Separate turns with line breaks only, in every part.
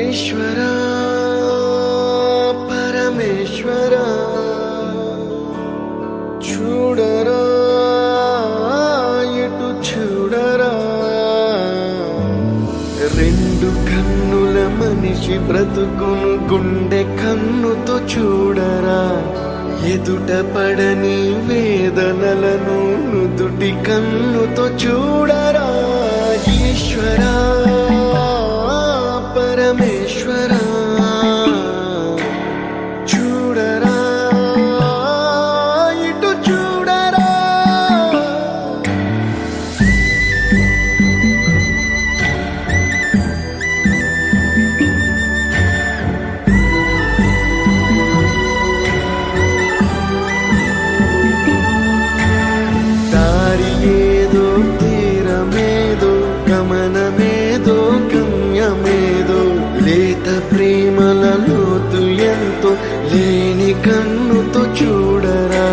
ఈశ్వర పరమేశ్వర చూడరా ఎటు చూడరా. రెండు కన్నుల మనిషి బ్రతుకును గుండె కన్నుతో చూడరా. ఎదుట పడని వేదనలను నుదుటి కన్నుతో చూడరా. ఈశ్వరా ప్రేమల లోతు ఎంతో లేని కన్నుతో చూడరా.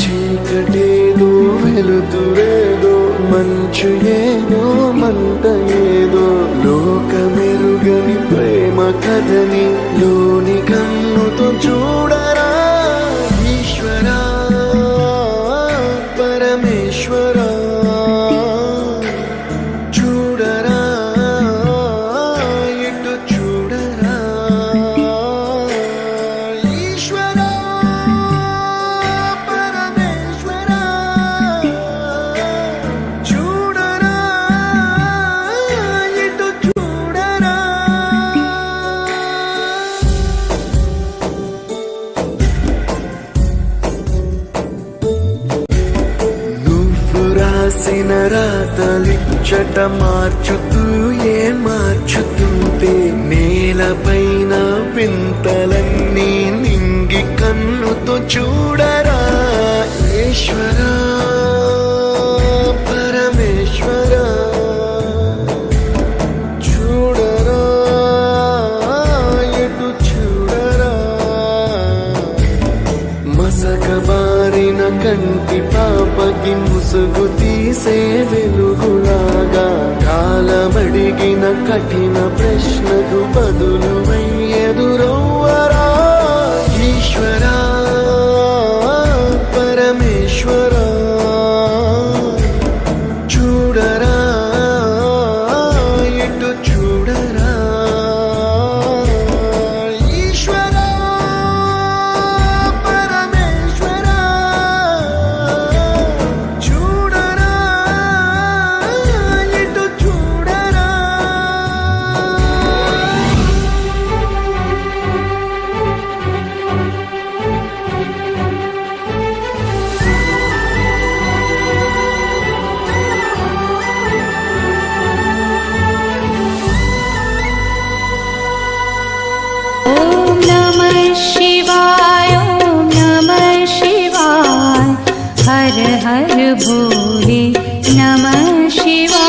చీకటేదో వెలుతురేదో మంచు ఏదో మంట ఏదో లోకమెరుగని ప్రేమ కథని లో రాసిన రాతలిచ్చట మార్చుతూ ఏ మార్చుతుంటే నేలపైన వింతలన్నీ నింగి కన్నుతో చూడరా. ఈశ్వరా పరమేశ్వరా చూడరా ఎటు చూడరా. మసకబారిన కంటి పాపకి ముసుగు తీసే వెలుగులాగా కాలమడిగిన కఠిన
ప్రశ్న हर हर भोले नमः शिवाय